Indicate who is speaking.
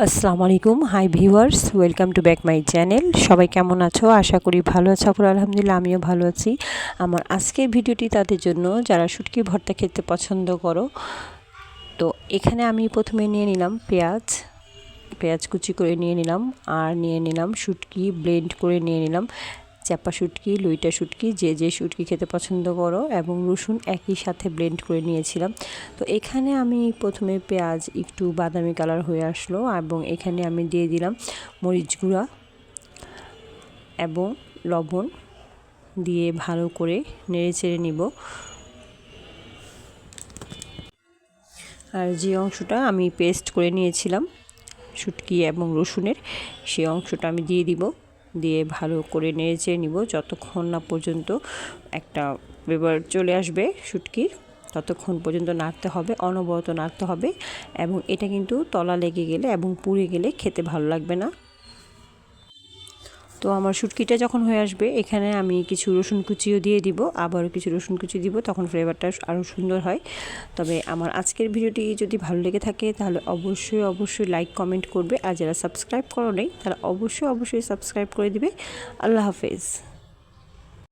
Speaker 1: আসসালামু আলাইকুম hi viewers welcome to back my channel সবাই কেমন আছো? আশা করি ভালো আছো আপুর আলহামদুলিল্লাহ, আমিও ভালো আছি। আমার আজকের ভিডিওটি তাদের জন্য, যারা শুটকি ভর্তা খেতে পছন্দ করো, তো এখানে আমি প্রথমে নিয়ে নিলাম পেঁয়াজ পেঁয়াজ কুচি করে নিয়ে নিলাম, আর নিয়ে নিলাম শুটকি ব্লেন্ড করে নিয়ে নিলাম। চাপা শুটকি, লইটা শুটকি, যে যে শুটকি খেতে পছন্দ করো এবং রসুন একই সাথে ব্লেন্ড করে নিয়েছিলাম। তো এখানে আমি প্রথমে পেঁয়াজ, একটু বাদামি কালার হয়ে আসলো এবং এখানে আমি দিয়ে দিলাম মরিচ গুঁড়া এবং লবণ দিয়ে ভালো করে নেড়ে চেড়ে নিব। আর যে অংশটা আমি পেস্ট করে নিয়েছিলাম, শুটকি এবং রসুনের সেই অংশটা আমি দিয়ে দিব। দিয়ে ভালো করে নেড়ে নিব। যতক্ষণ না পর্যন্ত একটা বেবার চলে আসবে শুটকির, ততক্ষণ পর্যন্ত নাড়তে হবে, অনবরত নাড়তে হবে এবং এটা কিন্তু তলা লেগে গেলে এবং পুড়ে গেলে খেতে ভালো লাগবে না। তো আমার শুটকিটা যখন হয়ে আসবে, এখানে আমি কিছু রসুন কুচিও দিয়ে দিব। আবারও কিছু রসুন কুচি দিব, তখন ফ্লেভারটা আরও সুন্দর হয়। তবে আমার আজকের ভিডিওটি যদি ভালো লেগে থাকে, তাহলে অবশ্যই অবশ্যই লাইক, কমেন্ট করবে। আর যারা সাবস্ক্রাইব করো নেই, তারা অবশ্যই অবশ্যই সাবস্ক্রাইব করে দিবে। আল্লাহ হাফেজ।